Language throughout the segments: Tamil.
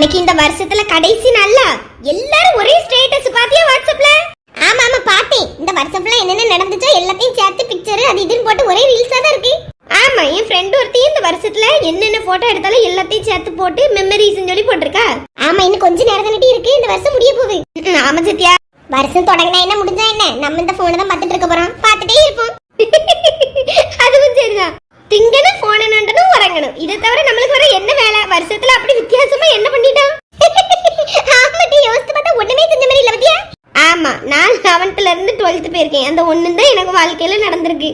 இன்னைக்கு இந்த வருஷத்துல கடைசி நாள்ல எல்லாரும் ஒரே ஸ்டேட்டஸ் பாத்தியா வாட்ஸ்அப்ல ஆமா ஆமா பார்த்தேன் இந்த வருஷம் ஃபுல்லா என்னென்ன நடந்துச்சோ எல்லாத்தையும் சேர்த்து பிக்சர் அது இதுன்னு போட்டு ஒரே ரீல்ஸா தான் இருக்கு. ஆமா என் ஃப்ரெண்ட் ஒருத்தி இந்த வருஷத்துல என்னென்ன போட்டோ எடுத்தாலும் எல்லாத்தையும் சேர்த்து போட்டு மெமரிஸ் சொல்லி போட்டிருக்கா. ஆமா இன்னும் கொஞ்ச நேரம் தானே இருக்கு. இந்த வருஷம் முடிய போகுது. ஆமா சத்யா. வருஷம் தொடங்கினா என்ன முடிஞ்சா என்ன? நம்ம இந்த போனை தான் பார்த்துட்டு இருக்க போறோம். பார்த்துட்டே இருப்போம். அதுவும் சரிதான். திங்கணும் போன நண்டனும் உறங்கணும். இதை தவிர நம்மளுக்கு வர என்ன வேலை? வருஷத்துல அப்படி வித்தியாசமா என்ன பண்ணிட்டோம் ஆமாட்டி யோசித்து பார்த்தா ஒண்ணுமே செஞ்ச மாதிரி இல்ல பத்தியா? ஆமா நான் செவன்த்ல இருந்து டுவெல்த் போயிருக்கேன். அந்த ஒண்ணு தான் எனக்கு வாழ்க்கையில நடந்திருக்கு.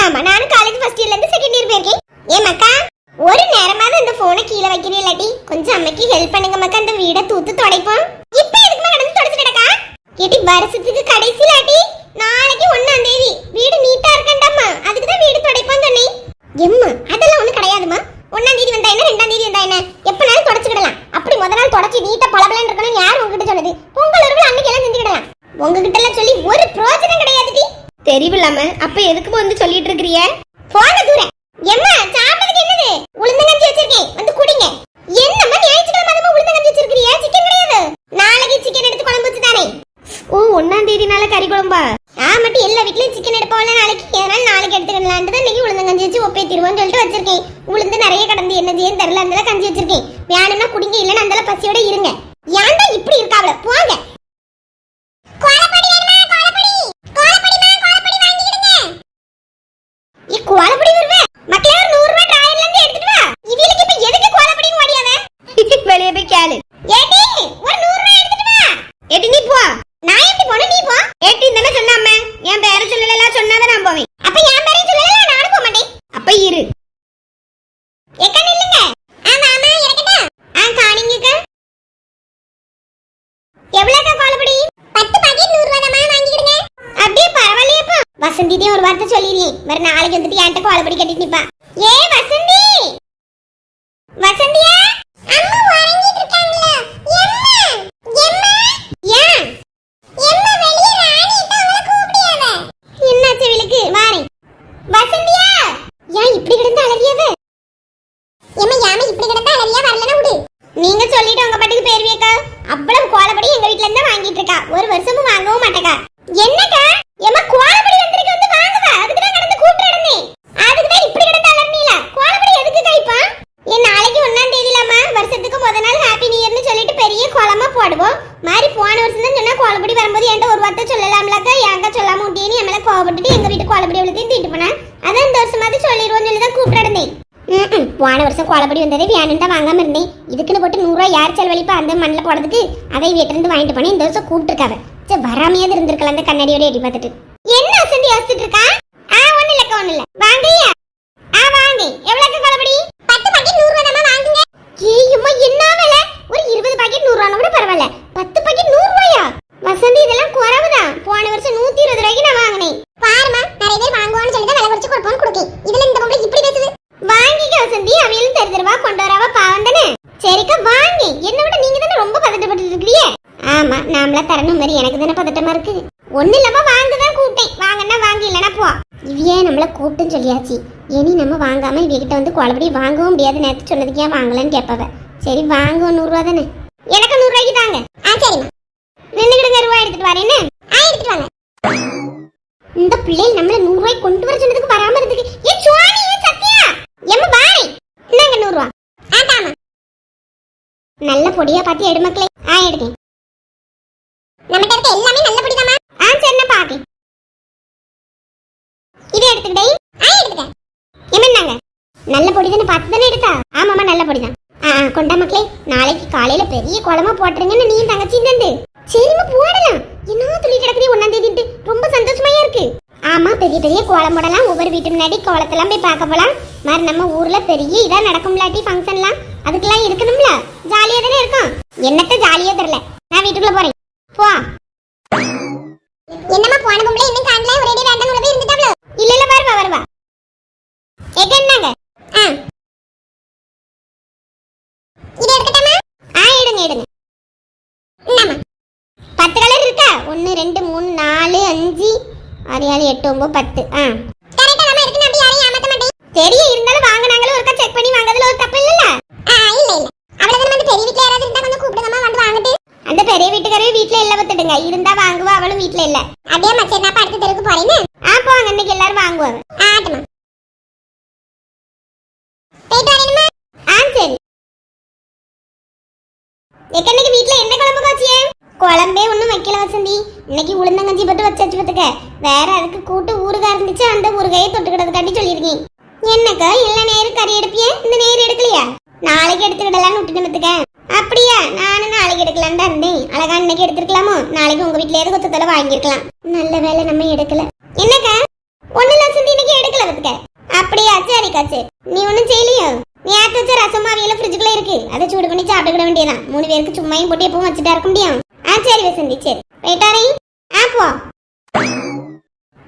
ஆமா காலேஜ் ஃபர்ஸ்ட் இயர்ல இருந்து செகண்ட் இயர் போயிருக்கேன் ஏன் மக்கா ஒரு நேரமாவது இந்த போனை கீழே வைக்கிறீ இல்லாட்டி கொஞ்சம் அம்மைக்கு ஹெல்ப் பண்ணுங்க மக்கா அந்த வீடை தூத்து துடைப்போம் இப்போ எதுக்குமா நடந்து தொடச்சு கிடக்கா ஏட்டி வருஷத்துக்கு கடைசியில ஆட்டி நாளைக்கு ஒண்ணாம் தேதி வீடு நீட்டா இருக்கண்டாமா அதுக்கு தான் வீடு துடைப்போம் சொன்னேன் எம்மா அதெல்லாம் ஒண்ணும் கிடையாதுமா ஒண்ணாம் தேதி வந்தா என்ன ரெண்டாம் தேதி வந்தா என்ன எப்பனாலும் தொடச்சுக்கிடலாம் அப்படி முத நாள் தொடச்சு நீட்டா பளபளன்னு இருக்கணும் யார் உங்ககிட்ட சொன்னது பொங்கல் ஒரு அன்னைக்கு எல்லாம் செஞ்சுக்கிடலாம் உங்ககிட்ட எல்லாம் சொல்லி ஒரு பிரயோஜனம் கிடையாது தெரிவில்லாம அப்ப எதுக்கு வந்து சொல்லிட்டு இருக்கிறிய போன தூரம் எம்மா சாப்பிட்டதுக்கு என்னது உளுந்தங்கஞ்சி வச்சிருக்கேன் வந்து குடிங்க என்னம்மா ஞாயிற்றுக்கிழமை அதுமா உளுந்தங்கஞ்சி வச்சிருக்கிறியா சிக்கன் கிடையாது நாளைக்கு சிக்கன் எடுத்து குழம்பு வச்சு தானே ஓ ஒன்னாம் தேதினால கறி குழம்பா ஆமாட்டி எல்லா வீட்லயும் சிக்கன் எடுப்போம்ல நாளைக்கு அதனால நாளைக்கு எடுத்துக்கலான்ட்டு தான் இன்னைக்கு உளுந்தங்கஞ்சி வச்சு ஒப்பே திருவோம்னு சொல்லிட்டு வச்சிருக்கேன் உளுந்து நிறைய கடந்து என்ன செய்யும் தெரியல அந்த கஞ்சி வச்சிருக்கேன் வேணும்னா குடிங்க இல்லைன்னா பசியோட இருங்க. ஏன்டா இப்படி இருக்காவல போ கோலப்பொடி வேணுமா கோலப்பொடி கோலப்பொடிமா கோலப்பொடி வாங்கிடுங்க இ கோலப்பொடி வருவே மக்களே ஒரு 100 ரூபாய் டிராயர்ல இருந்து எடுத்துட்டு வா இவளுக்கு இப்ப எதுக்கு கோலப்பொடின்னு ஓடியாவ வெளிய போய் கேளு ஏடி ஒரு 100 ரூபாய் எடுத்துட்டு வா ஏடி நீ போ நான் எப்படி போன நீ போ ஏடி தானே சொன்னாம என் பேர சொல்லல சொன்னாதான் நான் போவேன் அப்ப என் பேரையும் சொல்லல நானும் போக மாட்டேன் அப்ப இரு எக்க நில்லுங்க ஆமா ஆமா இறக்கட்டா ஆ காணிங்கக்கா எவ்வளவுக்கா கோலப்பொடி பத்து பாக்கெட் நூறு ரூபாய் தான் வாங்கிக்கிடுங்க அப்படியே பரவாயில்லையப்பா வசந்திதே ஒரு வார்த்தை சொல்லிடுறேன் வேற நாளைக்கு வந்துட்டு கட்டிட்டு நிப்பா. ஏ வசந்தி! வசந்தியா? அம்மா வரங்கிட்டு இருக்காங்களா? எம்மா? எம்மா? ஏன் எம்மா வெளிய ராணி தான் அவளை கூப்பிடியாவ? என்னாச்சு வாரேன் வசந்தியா? ஏன் இப்படி கிடந்து அழகியவ எம்மா யாம இப்படி கிடந்து அழகியா வரலனா விடு. நீங்க சொல்லிட்டு உங்க பாட்டுக்கு பேருவியக்கா அவ்வளவு கோலப்படி எங்க வீட்ல இருந்து வாங்கிட்டு இருக்கா. ஒரு வருஷமும் வாங்கவும் மாட்டேக்கா. என்னக்கா? எம்மா கோலப்படி வந்திருக்கு வந்து வாங்குவ அதுக்கு தான் கடந்து கூப்பிட்டு இருந்தேன் அதுக்கு தான் இப்படி கிடந்து அலர்னீல கோலப்படி எதுக்கு கைப்பா என் நாளைக்கு ஒன்னாம் தேதியிலாமா வருஷத்துக்கு முத நாள் ஹாப்பி நியூ இயர்னு சொல்லிட்டு பெரிய கோலமா போடுவோம் மாதிரி போன வருஷம் தான் சொன்னா கோலப்படி வரும்போது என்கிட்ட ஒரு வார்த்தை சொல்லலாம்லக்கா ஏங்க சொல்லாம விட்டேன்னு என் மேல கோவப்பட்டுட்டு எங்க வீட்டு கோலப்படி எவ்வளோத்தையும் தீட்டு போனேன் அதான் இந்த வருஷமாவது சொல்லிடுவோம்னு சொல்லி தான் கூப்பிட்டு இருந்தேன் ம்ம். போன வருஷம் கோலப்படி வந்ததே வேணும் தான் வாங்காம இருந்தேன். இதுக்குன்னு போட்டு நூறுரூவா யார் செலவழிப்பா? அந்த மண்ணில் போடுறதுக்கு அதை வீட்டிலிருந்து வாங்கிட்டு போனேன். இந்த வருஷம் கூப்பிட்டுருக்காவ. சரி வராமையாவது இருந்திருக்கலாம் அந்த கண்ணாடியோட எடி பார்த்துட்டு. என்ன அசந்தி யோசிச்சுட்டு இருக்கா ஆ ஒண்ணு இல்லக்கா ஒண்ணு இல்ல வாங்கய்யா ஆ வாங்க எவ்வளவுக்கு கோலப்படி பத்து பாக்கெட் நூறு ரூபா வாங்குங்க ஏய்யம்மா என்ன விலை ஒரு இருபது பாக்கெட் நூறு ரூபா கூட பரவாயில்ல பத்து பாக்கெட் நூறு ரூபாயா வசந்தி இதெல்லாம் குறவுதான் போன வருஷம் நூத்தி இருபது ரூபாய்க்கு நான் வாங்கினேன் பாருமா நிறைய பேர் வாங்குவான்னு சொல்லி தான் விலை குறைச்சு கொடுப்போம்னு கொடுக்கேன் இதுல இந்த பொம்பளை இப்படி பேசுது வாங்கிக்க வசந்தி அவையிலும் தெரு தெருவா கொண்டு வரவா பாவம் தானே? சரிக்கா வாங்கி. என்ன விட நீங்க தானே ரொம்ப பதட்டப்பட்டு இருக்கிறியே ஆமா நாமளா தரணும் மாதிரி எனக்கு தானே பதட்டமா இருக்கு. ஒண்ணு இல்லாம வாங்கதான் கூப்பிட்டேன். வாங்கன்னா வாங்க இல்லைன்னா போ. இவையே நம்மள கூப்பிட்டுன்னு சொல்லியாச்சு. இனி நம்ம வாங்காம இவகிட்ட வந்து குழப்படி வாங்கவும் முடியாது. நேத்து சொன்னதுக்கு ஏன் வாங்கலன்னு கேட்பவ. சரி வாங்க நூறுரூவா தானே? எனக்கு நூறுரூவாய்க்கு தாங்க ஆ சரிம்மா நின்னுக்கிடுங்க ரூபா எடுத்துட்டு வரேன் என்ன ஆ எடுத்துட்டு வாங்க இந்த பிள்ளை நம்மள நூறு ரூபாய் கொண்டு வர சொன்னதுக்கு வராம இருந்துக்கு ஏ சுவாணி ஏ சத்யா எம்ம பாய் என்னங்க நூறு ரூபா ஆட்டாமா நல்ல பொடியா பார்த்து எடு மக்களே. ஆ எடுக்கேன். நம்ம கிட்ட எல்லாமே நல்ல பொடிதாமா ஆ சரி நான் பாக்கேன் இது எடுத்துக்கிட்டே ஆ எடுத்துட்டேன் என்னங்க நல்ல பொடி தானே பார்த்து தானே எடுத்தா? ஆமாமா நல்ல பொடி தான் ஆ கொண்டா மக்களே நாளைக்கு காலையில பெரிய குழம்பா போட்டுருங்கன்னு நீ தங்கச்சி தந்து சரிம்மா போடலாம். என்ன துளி கிடக்குது ஒன்னாம் தேதிட்டு ரொம்ப சந்தோஷமாயா இருக்கு. ஆமா பெரிய பெரிய கோலம் போடலாம் ஒவ்வொரு வீட்டு முன்னாடி கோலத்தெல்லாம் போய் பார்க்க போலாம். மாதிரி நம்ம ஊர்ல பெரிய இதா நடக்கும்லாட்டி ஃபங்க்ஷன்லாம் அதுக்கெல்லாம் இருக்கணும்ல? ஜாலியா தானே இருக்கும்? என்னத்த ஜாலியா தெரியல. நான் வீட்டுக்குள்ள போறேன். போ. என்னமா போன பொம்பளை இன்னும் காண்டல ஒரே வேண்டாம் உள்ள போய் இருந்துட்டாப்ல? இல்ல இல்ல வருவா வருவா. எங்க என்னங்க ஆ. இது எடுக்கட்டாமா? ஆ எடுங்க எடுங்க. என்னமா பத்து கலர் இருக்கா? ஒன்று ரெண்டு மூணு நாலு அஞ்சு. ஆறு ஏழு எட்டு ஒன்பது பத்து. ஆ. தெரியும் இருந்தாலும் வாங்கினாங்களும் ஒருக்கா செக் பண்ணி வாங்குறதுல ஒரு தப்பு இல்லைல்ல இல்ல இல்ல அவ்வளவுதான் வந்து பெரிய வீட்டுல யாராவது இருந்தா கொஞ்சம் கேளுங்க இருந்தா வாங்குவா அவளும் வீட்ல இல்ல. அப்படியே மச்சான் நான் அடுத்த தெருக்கு போறேன்னு. ஆ போங்க இன்னைக்கு எல்லாரும் வாங்குவாங்க ஆட்டமா. போயிட்டு வரேனுமா? ஆ சரி. எக்கன்னைக்கு வீட்ல என்ன குழம்பு காய்ச்சியே குழம்பே ஒண்ணும் வைக்கல வசந்தி. இன்னைக்கு உளுந்தங்கஞ்சி போட்டு வச்சாச்சு பத்துக்க. வேற அதுக்கு கூட்டு ஊறுகாய் இருந்துச்சு அந்த ஊறுகாயை தொட்டுக்கிடதுக்காண்டி சொல்லியிருக்கேன். என்னக்கா எல்லா நேரம் கறி எடுப்பியே? இந்த நேரம் எடுக்கலையா? நாளைக்கு எடுத்துக்கிடலான்னு விட்டுட்டு பத்துக்க. அப்படியா? நானும் நாளைக்கு எடுக்கலான்னு தான் இருந்தேன் அழகா இன்னைக்கு எடுத்துருக்கலாமோ? நாளைக்கு உங்க வீட்ல ஏது தொலை வாங்கியிருக்கலாம். நல்ல வேலை நம்ம எடுக்கல. என்னக்கா? ஒண்ணு லட்சம் இன்னைக்கு எடுக்கல பத்துக்க அப்படியா? சரிக்கா சரி நீ ஒண்ணும் செய்யலையோ? நேற்று வச்ச ரசமா அவியல ஃப்ரிட்ஜுக்குள்ள இருக்கு. அதை சூடு பண்ணி சாப்பிட்டுக்கிட வேண்டியதான் மூணு பேருக்கு சும்மையும் போட்டு எப்பவும் வச்சுட்டா இருக்க முடியும். ஆ சரி வசந்தி சரி. போயிட்டாரே ஆ போ.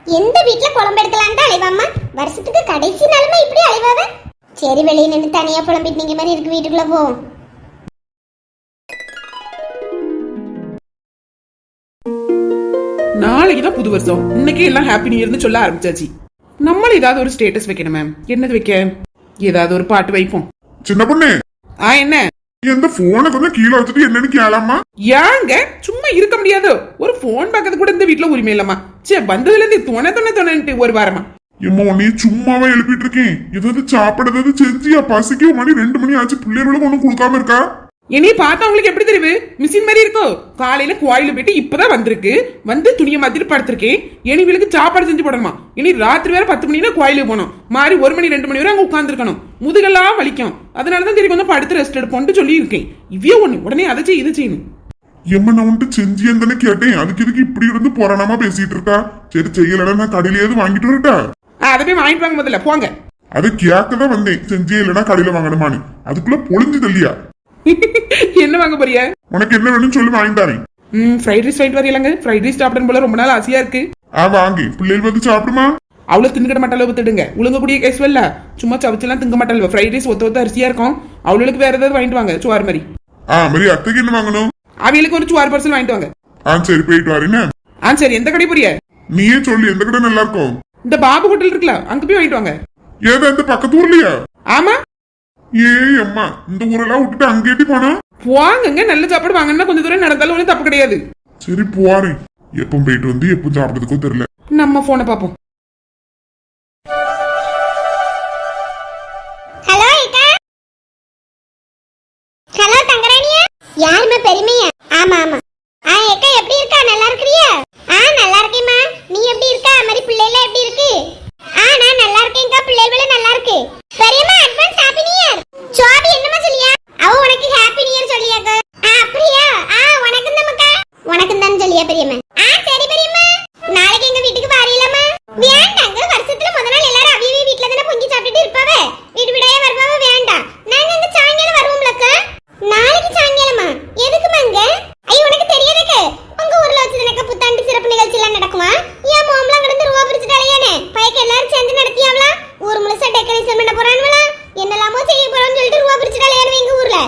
எந்த வீட்டுல குழம்பு எடுக்கலான்ட்டு அலைவாம்மா? வருஷத்துக்கு கடைசி நாளுமா இப்படி அலைவாவ? சரி வெளியே நின்று தனியா புலம்பிட்டு நீங்க மாதிரி இருக்கு வீட்டுக்குள்ள போ. நாளைக்கு தான் புது வருஷம். இன்னைக்கே எல்லாம் ஹாப்பி நியூ இயர்னு சொல்ல ஆரம்பிச்சாச்சு. நம்மள ஏதாவது ஒரு ஸ்டேட்டஸ் வைக்கணும். மேம் என்னது வைக்க? ஏதாவது ஒரு பாட்டு வைப்போம். சின்ன பொண்ணு ஆ என்ன? எந்த போனை கொஞ்சம் கீழே வச்சுட்டு என்னன்னு கேளாமா ஏங்க சும்மா இருக்க முடியாதோ. ஒரு போன் பார்க்கறது கூட இந்த வீட்ல உரிமை இல்லம்மா. சே வந்ததுல இருந்து துணை துணை துணைன்ட்டு ஒரு வாரமா. எம்மா உன்னைய சும்மாவே எழுப்பிட்டு இருக்கேன். ஏதாவது சாப்பிட ஏதாவது செஞ்சியா? பசிக்க மணி ரெண்டு மணி ஆச்சு. பிள்ளைகளுக்கு ஒண்ணும் கொடுக்காம இருக்கா? என்னைய பார்த்தா உங்களுக்கு எப்படி தெரியுது? மிஷின் மாதிரி இருக்கோ? காலையில கோயில போயிட்டு இப்பதான் வந்திருக்கு. வந்து துணியை மாத்திட்டு படுத்திருக்கேன். இனி இவளுக்கு சாப்பாடு செஞ்சு போடணுமா? இனி ராத்திரி வேற பத்து மணினா கோயிலுக்கு போகணும். மாறி ஒரு மணி ரெண்டு மணி வரை அங்க உட்காந்துருக்கணும் முதுகெல்லாம் வலிக்கும். அதனாலதான் சரி கொஞ்சம் படுத்து ரெஸ்ட் எடுப்போம்னு சொல்லி இருக்கேன் இவ்வியோ ஒண்ணு உடனே அதை செய் இது செய்யணும். எம்மா நான் வந்துட்டு செஞ்சியன்னு தானே கேட்டேன். அதுக்கு இதுக்கு இப்படி இருந்து புறானாமா பேசிட்டு இருக்கா? சரி செய்யலன்னா நான் கடையிலேயாவது வாங்கிட்டு வரட்டா? அதை போய் வாங்கிட்டு வாங்க முதல்ல. போங்க. அது கேட்க தான் வந்தேன். செஞ்சியே இல்லைன்னா கடையில வாங்கணுமான்னு. அதுக்குள்ள பொழிஞ்சு இல்லையா என்ன வாங்க போறிய? உனக்கு என்ன வேணும்னு சொல்லி வாங்கிட்டாரேன் ம் ஃப்ரைட் ரைஸ் வாங்கிட்டு வரீங்களாங்க ஃப்ரைட் ரைஸ் சாப்பிடணும் போல ரொம்ப நாள் ஆசையா இருக்கு. ஆ வாங்கி. பிள்ளைகள் வந்து சாப்பிடுமா? அவ்வளோ தின்னுக்கிட மாட்டாளோ வித்துடுங்க உளுங்கக்கூடிய கேஸ்வல்ல சும்மா சவச்செல்லாம் திங்க மாட்டாள். ஃப்ரைட் ரைஸ் ஒத்த ஒத்த அரிசியா இருக்கும். அவளுக்கு வேற ஏதாவது வாங்கிட்டு வாங்க சுவார் மாதிரி. ஆ மாதிரி அத்தைக்கு என்ன வாங்கணும்? அவளுக்கு ஒரு சுவார் பார்சல் வாங்கிட்டு வாங்க. ஆ சரி போயிட்டு வரேன்னு ஆ சரி எந்த கடை போறிய? நீயே சொல்லு எந்த கடை நல்லா இருக்கும்? இந்த பாபு ஹோட்டல் இருக்குல்ல அங்க போய் வாங்கிட்டு வாங்க. ஏதோ இந்த பக்கத்து ஊர்லயா? ஆமா. ஏ அம்மா இந்த ஊரெல்லாம் விட்டுட்டு அங்கேட்டி போனா? வாங்குங்க நல்ல சாப்பாடு வாங்கன்னா கொஞ்சம் தூரம் நடந்தாலும் ஒன்றும் தப்பு கிடையாது. சரி போறேன். எப்போ போயிட்டு வந்து எப்போ சாப்பிட்டதுக்கோ தெரியல. நம்ம போனை பார்ப்போம். உனக்கு தான் சொல்லியா பெரியம்மா ஆ சரி பெரியம்மா நாளைக்கு எங்க வீட்டுக்கு வாரியலாமா வேண்டாங்க வருஷத்துல முத நாள் எல்லாரும் அவியவே வீட்ல தானே பொங்கி சாப்பிட்டுட்டு இருப்பாவ வீடு விடையே வருவாவ வேண்டாம் நாங்க அங்க சாயங்காலம் வருவோம்லக்கா நாளைக்கு சாயங்காலமா எதுக்குமாங்க ஐயோ உனக்கு தெரியாதக்க உங்க ஊர்ல வச்சு எனக்கு புத்தாண்டு சிறப்பு நிகழ்ச்சி எல்லாம் நடக்குமா ஏன் மோம்லாம் கிடந்து ரூபா பிரிச்சுட்டு அலையானே பையக்கு எல்லாரும் சேர்ந்து நடத்தியாவளா ஊர் முழுசா டெக்கரேஷன் பண்ண போறானுவலா என்னெல்லாமோ செய்ய போறோம்னு சொல்லிட்டு ரூபா பிரிச்சுட்டு அலையானு எங்க ஊர்ல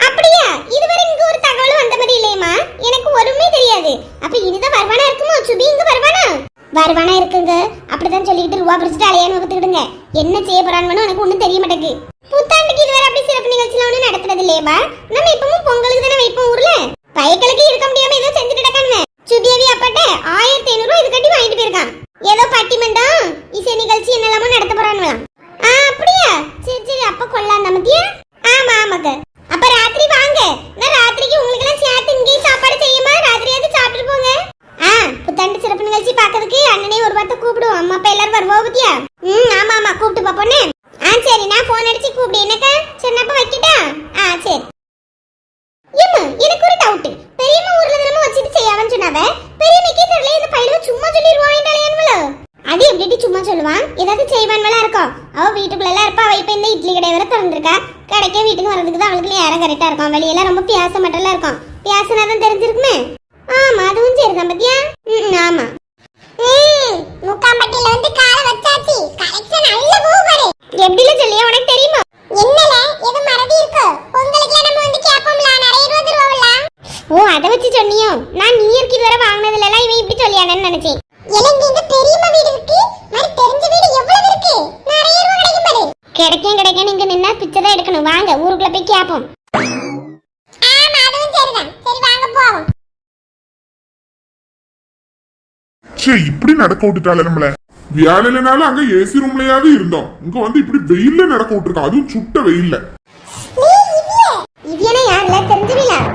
அப்படியா இதுவரை இங்க ஒரு தகவல் வந்த மாதிரி இல்லையம்மா எனக்கு ஒருமே தெரியாது அப்ப இனிதான் வருவானா இருக்குமோ சுபி இங்க வருவானா வருவானா இருக்குங்க அப்படிதான் சொல்லிக்கிட்டு ரூபா பிரிச்சுட்டு அலையானு வகுத்துக்கிடுங்க என்ன செய்ய போறான்னு எனக்கு ஒண்ணும் தெரிய மாட்டேங்குது. புத்தாண்டுக்கு இதுவரை அப்படி சிறப்பு நிகழ்ச்சிலாம் ஒண்ணும் நடத்துறது இல்லையேப்பா நம்ம இப்பவும் பொங்கலுக்கு தானே வைப்போம் ஊர்ல? பயக்களுக்கு இருக்க முடியாம ஏதோ செஞ்சுட்டு இருக்கானுங்க சுபியவி அப்பாட்ட ஆயிரத்தி ஐநூறு ரூபாய் இது கட்டி வாங்கிட்டு போயிருக்கான். ஏதோ பட்டிமன்றம் இசை நிகழ்ச்சி என்னெல்லாமோ நடத்த போறானுலாம் ஆ அப்படியா? சரி சரி அப்ப கொள்ளலாம் நமத்தியா ஆமா ஆமாக்க அப்ப ராத்திரி வாங்க நான் ராத்திரிக்கு உங்களுக்கு எல்லாம் சேர்த்து இங்கேயும் சாப்பாடு செய்யுமா ராத்திரியாவது சாப்பிட்டு போங்க ஆ புத்தாண்டு சிறப்பு நிகழ்ச்சி பார்க்கறதுக்கு அண்ணனே ஒரு வார்த்தை கூப்பிடுவோம் அம்மா அப்பா எல்லாரும் வருவோம் பத்தியா ம் ஆமா ஆமா கூப்பிட்டு பாப்போன்னு ஆ சரி நான் போன் அடிச்சு கூப்பிடு என்னக்கா சரி அப்ப வைக்கிட்டா ஆ சரி ஏம்மா எனக்கு ஒரு டவுட் பெரியம்மா ஊர்ல தினமும் வச்சுட்டு செய்யாவன்னு சொன்னாவ பெரியம்மைக்கு தெரியல இந்த பையனுவ சும்மா சொல்லிடுவான்டாலேன்வளோ அது எப்படி சும்மா சொல்லுவான்? ஏதாவது செய்வான்வளா இருக்கும் அவ வீட்டுக்குள்ள எல்லாம் இருப்பா. அவ இப்ப இந்த இட்லி கடை வரை திறந்திருக்கா. கடைக்கே வீட்டுக்கு வரதுக்கு தான் அவளுக்கு நேரம் கரெக்டா இருக்கும். வெளியெல்லாம் ரொம்ப பியாச மட்டும் இருக்கும். பியாசனா தான் தெரிஞ்சிருக்குமே. வாங்க ஊருக்குள்ள போய் கேப்போம். சரி இப்படி நடக்க விட்டுட்டால நம்மள. வியாழனால அங்க ஏசி ரூம்லயாவது இருந்தோம். இங்க வந்து இப்படி வெயில்ல நடக்க விட்டுருக்கோம் அதுவும் சுட்ட வெயில்ல. இவ்வளவு யாருல தெரிஞ்சுக்கலாம்